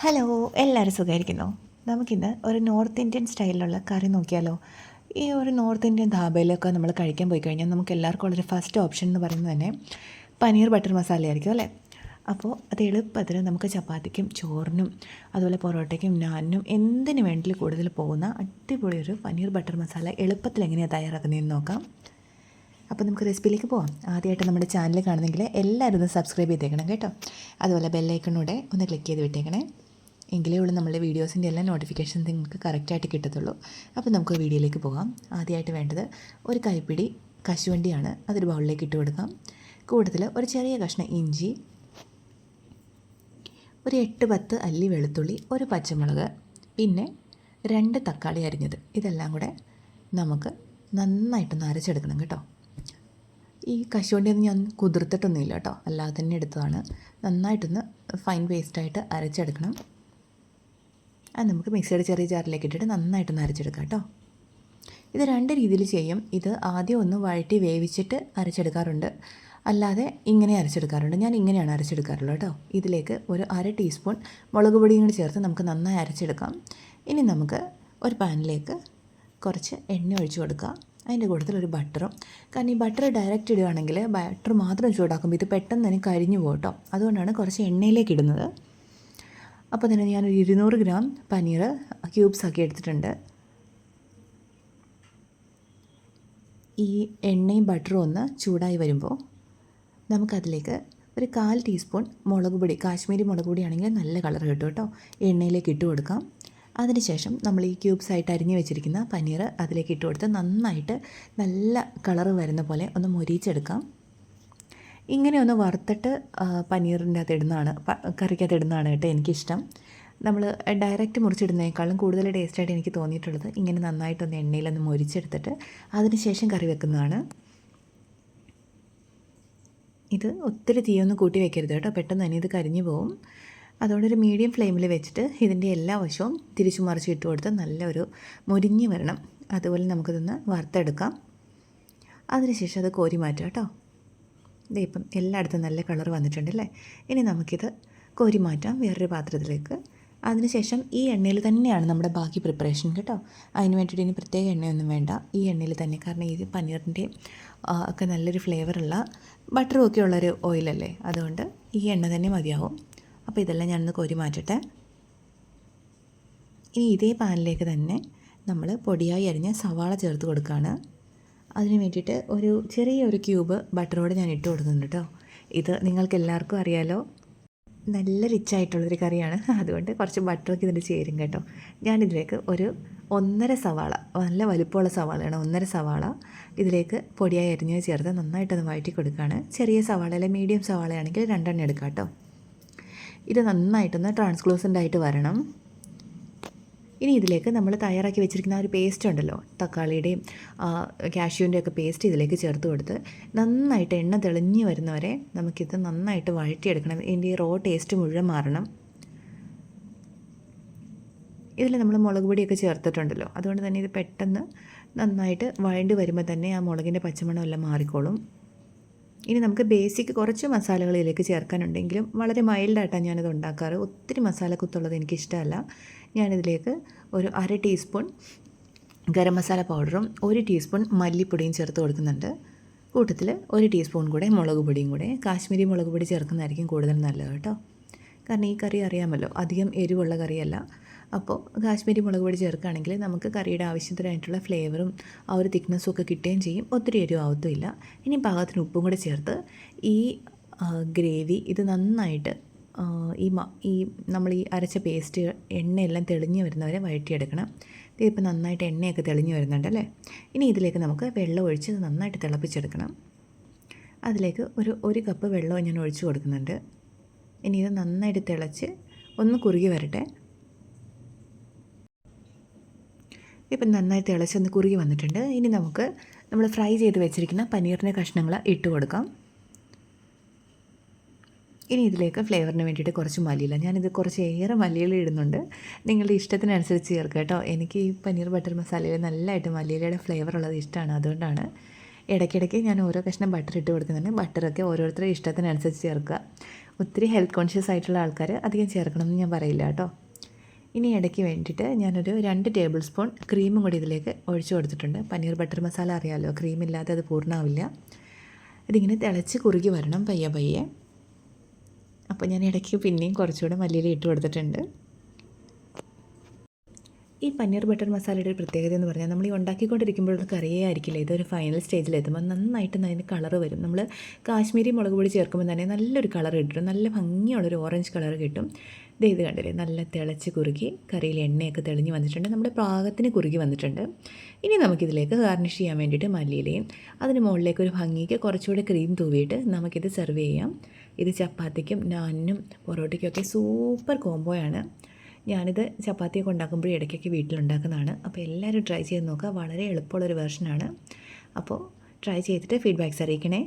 Hello എല്ലാവരും സുഖമായിരിക്കുന്നു? നമുക്കിന്ന് ഒരു നോർത്ത് ഇന്ത്യൻ സ്റ്റൈലിലുള്ള കറി നോക്കിയാലോ? ഈ ഒരു നോർത്ത് ഇന്ത്യൻ ധാബയിലൊക്കെ നമ്മൾ കഴിക്കാൻ പോയി കഴിഞ്ഞാൽ നമുക്ക് എല്ലാവർക്കും ഉള്ളൊരു ഫസ്റ്റ് ഓപ്ഷൻ എന്ന് പറയുന്നത് തന്നെ പനീർ ബട്ടർ മസാല ആയിരിക്കും അല്ലേ? അപ്പോൾ അത് എളുപ്പത്തിൽ നമുക്ക് ചപ്പാത്തിക്കും ചോറിനും അതുപോലെ പൊറോട്ടയ്ക്കും നാനിനും എന്തിനു വേണ്ടി കൂടുതൽ പോകുന്ന അടിപൊളി ഒരു പനീർ ബട്ടർ മസാല എളുപ്പത്തിൽ എങ്ങനെയാണ് തയ്യാറാക്കുന്നതെന്ന് നോക്കാം. അപ്പോൾ നമുക്ക് റെസിപ്പിയിലേക്ക് പോവാം. ആദ്യമായിട്ട് നമ്മുടെ ചാനൽ കാണുന്നെങ്കിൽ എല്ലാവരും ഒന്ന് സബ്സ്ക്രൈബ് ചെയ്തേക്കണം കേട്ടോ. അതുപോലെ ബെല്ലൈക്കണൂടെ ഒന്ന് ക്ലിക്ക് ചെയ്ത് വിട്ടേക്കണേ. എങ്കിലേ ഉള്ളൂ നമ്മുടെ വീഡിയോസിന്റെ എല്ലാ നോട്ടിഫിക്കേഷൻ നിങ്ങൾക്ക് കറക്റ്റായിട്ട് കിട്ടത്തുള്ളൂ. അപ്പോൾ നമുക്ക് വീഡിയോയിലേക്ക് പോകാം. ആദ്യമായിട്ട് വേണ്ടത് ഒരു കൈപ്പിടി കശുവണ്ടിയാണ്. അതൊരു ബൗളിലേക്ക് ഇട്ട് കൊടുക്കാം. കൂടുതൽ ഒരു ചെറിയ കഷ്ണം ഇഞ്ചി ഒരു എട്ട് പത്ത് അല്ലി വെളുത്തുള്ളി ഒരു പച്ചമുളക് പിന്നെ രണ്ട് തക്കാളി അരിഞ്ഞത്. ഇതെല്ലാം കൂടെ നമുക്ക് നന്നായിട്ടൊന്ന് അരച്ചെടുക്കണം കേട്ടോ. ഈ കശുവണ്ടിയൊന്നും ഞാൻ കുതിർത്തിട്ടൊന്നുമില്ല കേട്ടോ. അല്ലാതെ തന്നെ എടുത്തതാണ്. നന്നായിട്ടൊന്ന് ഫൈൻ പേസ്റ്റായിട്ട് അരച്ചെടുക്കണം. അത് നമുക്ക് മിക്സിയുടെ ചെറിയ ജാറിലേക്ക് ഇട്ടിട്ട് നന്നായിട്ടൊന്ന് അരച്ചെടുക്കാം കേട്ടോ. ഇത് രണ്ട് രീതിയിൽ ചെയ്യും. ഇത് ആദ്യം ഒന്ന് വഴറ്റി വേവിച്ചിട്ട് അരച്ചെടുക്കാറുണ്ട്. അല്ലാതെ ഇങ്ങനെ അരച്ചെടുക്കാറുണ്ട്. ഞാൻ ഇങ്ങനെയാണ് അരച്ചെടുക്കാറുള്ളത് കേട്ടോ. ഇതിലേക്ക് ഒരു അര ടീസ്പൂൺ മുളക് പൊടിയും കൂടി ചേർത്ത് നമുക്ക് നന്നായി അരച്ചെടുക്കാം. ഇനി നമുക്ക് ഒരു പാനിലേക്ക് കുറച്ച് എണ്ണ ഒഴിച്ച് കൊടുക്കുക അതിന്റെ കൂട്ടത്തിൽ ഒരു ബട്ടറും. കാരണം ഈ ബട്ടർ ഡയറക്റ്റ് ഇടുകയാണെങ്കിൽ ബട്ടർ മാത്രം ചൂടാക്കുമ്പോൾ ഇത് പെട്ടെന്ന് തന്നെ കരിഞ്ഞു പോകട്ടോ അതുകൊണ്ടാണ് കുറച്ച് എണ്ണയിലേക്ക് ഇടുന്നത്. അപ്പോൾ തന്നെ ഞാനൊരു ഇരുന്നൂറ് ഗ്രാം പനീർ ക്യൂബ്സ് ആക്കി എടുത്തിട്ടുണ്ട്. ഈ എണ്ണയും ബട്ടറും ഒന്ന് ചൂടായി വരുമ്പോൾ നമുക്കതിലേക്ക് ഒരു കാൽ ടീസ്പൂൺ മുളക് പൊടി കാശ്മീരി മുളക് പൊടിയാണെങ്കിൽ നല്ല കളർ കിട്ടും കേട്ടോ. എണ്ണയിലേക്ക് ഇട്ട് കൊടുക്കാം. അതിനുശേഷം നമ്മൾ ഈ ക്യൂബ്സ് ആയിട്ട് അരിഞ്ഞു വെച്ചിരിക്കുന്ന പനീർ അതിലേക്ക് ഇട്ട് കൊടുത്ത് നന്നായിട്ട് നല്ല കളർ വരുന്ന പോലെ ഒന്ന് മൊരിച്ചെടുക്കാം. ഇങ്ങനെ ഒന്ന് വറുത്തിട്ട് പനീറിന്റെ അകത്ത് ഇടുന്നതാണ് കറിക്കകത്ത് ഇടുന്നതാണ് കേട്ടോ എനിക്കിഷ്ടം. നമ്മൾ ഡയറക്റ്റ് മുറിച്ചിടുന്നതിനേക്കാളും കൂടുതൽ ടേസ്റ്റായിട്ട് എനിക്ക് തോന്നിയിട്ടുള്ളത് ഇങ്ങനെ നന്നായിട്ടൊന്ന് എണ്ണയിലൊന്ന് മൊരിച്ചെടുത്തിട്ട് അതിനുശേഷം കറി വെക്കുന്നതാണ്. ഇത് ഒത്തിരി തീയൊന്നും കൂട്ടി വെക്കരുത് കേട്ടോ. പെട്ടെന്ന് തന്നെ ഇത് കരിഞ്ഞു പോവും. അതുകൊണ്ട് ഒരു മീഡിയം ഫ്ലെയിമിൽ വെച്ചിട്ട് ഇതിന്റെ എല്ലാ വശവും തിരിച്ചു മറിച്ച് ഇട്ട് കൊടുത്ത് നല്ലൊരു മുരിഞ്ഞ് വരണം. അതുപോലെ നമുക്കിതൊന്ന് വറുത്തെടുക്കാം. അതിനുശേഷം അത് കോരി മാറ്റാം കേട്ടോ. ഇതേ ഇപ്പം എല്ലായിടത്തും നല്ല കളർ വന്നിട്ടുണ്ടല്ലേ? ഇനി നമുക്കിത് കോരി മാറ്റാം വേറൊരു പാത്രത്തിലേക്ക്. അതിനുശേഷം ഈ എണ്ണയിൽ തന്നെയാണ് നമ്മുടെ ബാക്കി പ്രിപ്പറേഷൻ കേട്ടോ. അതിന് വേണ്ടിയിട്ട് ഇനി പ്രത്യേക എണ്ണയൊന്നും വേണ്ട. ഈ എണ്ണയിൽ തന്നെ കാരണം ഇത് പനീറിന്റെ ഒക്കെ നല്ലൊരു ഫ്ലേവറുള്ള ബട്ടറും ഒക്കെ ഉള്ളൊരു ഓയിലല്ലേ അതുകൊണ്ട് ഈ എണ്ണ തന്നെ മതിയാവും. അപ്പോൾ ഇതെല്ലാം ഞാനൊന്ന് കോരി മാറ്റട്ടെ. ഇനി ഇതേ പാനിലേക്ക് തന്നെ നമ്മൾ പൊടിയായി അരിഞ്ഞ സവാള ചേർത്ത് കൊടുക്കുകയാണ് അതിന് വേണ്ടിയിട്ട് ഒരു ചെറിയ ഒരു ക്യൂബ് ബട്ടറോട് ഞാൻ ഇട്ട് കൊടുക്കുന്നുണ്ട് കേട്ടോ. ഇത് നിങ്ങൾക്ക് എല്ലാവർക്കും അറിയാലോ. നല്ല റിച്ച് ആയിട്ടുള്ളൊരു കറിയാണ്. അതുകൊണ്ട് കുറച്ച് ബട്ടറൊക്കെ ഇതിൽ ചേരും കേട്ടോ. ഞാനിതിലേക്ക് ഒരു ഒന്നര സവാള നല്ല വലുപ്പമുള്ള സവാളയാണ് ഒന്നര സവാള ഇതിലേക്ക് പൊടിയായി അരിഞ്ഞ് ചേർത്ത് നന്നായിട്ടൊന്ന് വഴറ്റി കൊടുക്കുകയാണ് ചെറിയ സവാള അല്ലെങ്കിൽ മീഡിയം സവാളയാണെങ്കിൽ രണ്ടെണ്ണം എടുക്കാം കേട്ടോ. ഇത് നന്നായിട്ടൊന്ന് ട്രാൻസ്ക്ലൂസന്റ് ആയിട്ട് വരണം. ഇനി ഇതിലേക്ക് നമ്മൾ തയ്യാറാക്കി വെച്ചിരിക്കുന്ന ഒരു പേസ്റ്റ് ഉണ്ടല്ലോ തക്കാളിയുടെയും കാഷ്യൂവിന്റെ ഒക്കെ പേസ്റ്റ് ഇതിലേക്ക് ചേർത്ത് കൊടുത്ത് നന്നായിട്ട് എണ്ണ തെളിഞ്ഞ് വരുന്നവരെ നമുക്കിത് നന്നായിട്ട് വഴറ്റിയെടുക്കണം. ഇതിന്റെ ഈ റോ ടേസ്റ്റ് മുഴുവൻ മാറണം. ഇതിൽ നമ്മൾ മുളക് പൊടിയൊക്കെ ചേർത്തിട്ടുണ്ടല്ലോ അതുകൊണ്ട് തന്നെ ഇത് പെട്ടെന്ന് നന്നായിട്ട് വഴണ്ടി വരുമ്പോൾ തന്നെ ആ മുളകിന്റെ പച്ചമണമെല്ലാം മാറിക്കോളും. ഇനി നമുക്ക് ബേസിക് കുറച്ച് മസാലകളിലേക്ക് ചേർക്കാനുണ്ടെങ്കിലും വളരെ മൈൽഡായിട്ടാണ് ഞാനത് ഉണ്ടാക്കാറ്. ഒത്തിരി മസാല കുത്തുള്ളത് എനിക്കിഷ്ടമല്ല. ഞാനിതിലേക്ക് ഒരു അര ടീസ്പൂൺ ഗരം മസാല പൗഡറും ഒരു ടീസ്പൂൺ മല്ലിപ്പൊടിയും ചേർത്ത് കൊടുക്കുന്നുണ്ട്. കൂട്ടത്തിൽ ഒരു ടീസ്പൂൺ കൂടെ മുളക് പൊടിയും കൂടെ. കാശ്മീരി മുളക് പൊടി ചേർക്കുന്നതായിരിക്കും കൂടുതൽ നല്ലത് കേട്ടോ. കാരണം ഈ കറി അറിയാമല്ലോ അധികം എരിവുള്ള കറിയല്ല. അപ്പോൾ കാശ്മീരി മുളക് പൊടി ചേർക്കുകയാണെങ്കിൽ നമുക്ക് കറിയുടെ ആവശ്യത്തിനായിട്ടുള്ള ഫ്ലേവറും ആ ഒരു തിക്നെസ്സും ഒക്കെ കിട്ടുകയും ചെയ്യും. ഒത്തിരി എരിവ് ആവത്തുമില്ല ഇനി പാകത്തിന് ഉപ്പും കൂടെ ചേർത്ത് ഈ ഗ്രേവി ഇത് നന്നായിട്ട് ഈ ഈ നമ്മൾ ഈ അരച്ച പേസ്റ്റ് എണ്ണയെല്ലാം തെളിഞ്ഞ് വരുന്നവരെ വഴറ്റിയെടുക്കണം. ഇതിപ്പോൾ നന്നായിട്ട് എണ്ണയൊക്കെ തെളിഞ്ഞ് വരുന്നുണ്ട് അല്ലേ? ഇനി ഇതിലേക്ക് നമുക്ക് വെള്ളം ഒഴിച്ച് നന്നായിട്ട് തിളപ്പിച്ചെടുക്കണം. അതിലേക്ക് ഒരു ഒരു കപ്പ് വെള്ളം ഞാൻ ഒഴിച്ചു കൊടുക്കുന്നുണ്ട്. ഇനി ഇത് നന്നായിട്ട് തിളച്ച് ഒന്ന് കുറുകി വരട്ടെ. ഇപ്പം നന്നായി തിളച്ചൊന്ന് കുറുകി വന്നിട്ടുണ്ട്. ഇനി നമുക്ക് നമ്മൾ ഫ്രൈ ചെയ്ത് വെച്ചിരിക്കുന്ന പനീറിന്റെ കഷ്ണങ്ങൾ ഇട്ട് കൊടുക്കാം. ഇനി ഇതിലേക്ക് ഫ്ലേവറിന് വേണ്ടിയിട്ട് കുറച്ച് മല്ലിയില. ഞാനിത് കുറച്ച് ഏറെ മല്ലിയില ഇടുന്നുണ്ട്. നിങ്ങളുടെ ഇഷ്ടത്തിനനുസരിച്ച് ചേർക്കുക കേട്ടോ. എനിക്ക് ഈ പനീർ ബട്ടർ മസാലയിൽ നല്ലതായിട്ട് മല്ലിയിലയുടെ ഫ്ലേവർ ഉള്ളത് ഇഷ്ടമാണ്. അതുകൊണ്ടാണ് ഇടയ്ക്കിടയ്ക്ക് ഞാൻ ഓരോ കഷ്ണം ബട്ടർ ഇട്ട് കൊടുക്കുന്നുണ്ട്. ബട്ടറൊക്കെ ഓരോരുത്തരുടെ ഇഷ്ടത്തിനനുസരിച്ച് ചേർക്കുക. ഒത്തിരി ഹെൽത്ത് കോൺഷ്യസ് ആയിട്ടുള്ള ആൾക്കാർ അധികം ചേർക്കണമെന്ന് ഞാൻ പറയില്ല കേട്ടോ. ഇനി ഇടയ്ക്ക് വേണ്ടിയിട്ട് ഞാനൊരു രണ്ട് ടേബിൾ സ്പൂൺ ക്രീമും കൂടി ഇതിലേക്ക് ഒഴിച്ചു കൊടുത്തിട്ടുണ്ട്. പനീർ ബട്ടർ മസാല അറിയാമല്ലോ ക്രീമില്ലാതെ അത് പൂർണമാവില്ല ഇതിങ്ങനെ തിളച്ച് കുറുകി വരണം പയ്യെ പയ്യെ. അപ്പോൾ ഞാൻ ഇടയ്ക്ക് പിന്നെയും കുറച്ചുകൂടെ മല്ലിയില ഇട്ട് കൊടുത്തിട്ടുണ്ട്. ഈ പനീർ ബട്ടർ മസാലയുടെ ഒരു പ്രത്യേകത എന്ന് പറഞ്ഞാൽ നമ്മൾ ഈ ഉണ്ടാക്കിക്കൊണ്ടിരിക്കുമ്പോൾ നമുക്ക് അറിയായിരിക്കില്ല ഇതൊരു ഫൈനൽ സ്റ്റേജിലെത്തുമ്പോൾ നന്നായിട്ട് അതിന് കളർ വരും. നമ്മൾ കാശ്മീരി മുളക് പൊടി ചേർക്കുമ്പോൾ തന്നെ നല്ലൊരു കളർ കിട്ടും. നല്ല ഭംഗിയുള്ളൊരു ഓറഞ്ച് കളർ കിട്ടും. ദേ ഇത് കണ്ടില്ലേ? നല്ല തിളച്ച് കുറുകി കറിയിൽ എണ്ണയൊക്കെ തെളിഞ്ഞ് വന്നിട്ടുണ്ട്. നമ്മുടെ പാകത്തിന് കുറുകി വന്നിട്ടുണ്ട്. ഇനി നമുക്കിതിലേക്ക് ഗാർണിഷ് ചെയ്യാൻ വേണ്ടിയിട്ട് മല്ലിയിലയും അതിന് മുകളിലേക്ക് ഒരു ഭംഗിക്ക് കുറച്ചുകൂടെ ക്രീം തൂവിയിട്ട് നമുക്കിത് സെർവ് ചെയ്യാം. ഇത് ചപ്പാത്തിക്കും നാനിനും പൊറോട്ടയ്ക്കും ഒക്കെ സൂപ്പർ കോംബോയാണ് ഞാനിത് ചപ്പാത്തിയൊക്കെ ഉണ്ടാക്കുമ്പോഴും ഇടയ്ക്കൊക്കെ വീട്ടിലുണ്ടാക്കുന്നതാണ്. അപ്പോൾ എല്ലാവരും ട്രൈ ചെയ്ത് നോക്കുക. വളരെ എളുപ്പമുള്ളൊരു വേർഷനാണ് അപ്പോൾ ട്രൈ ചെയ്തിട്ട് ഫീഡ്ബാക്ക്സ് അറിയിക്കണേ.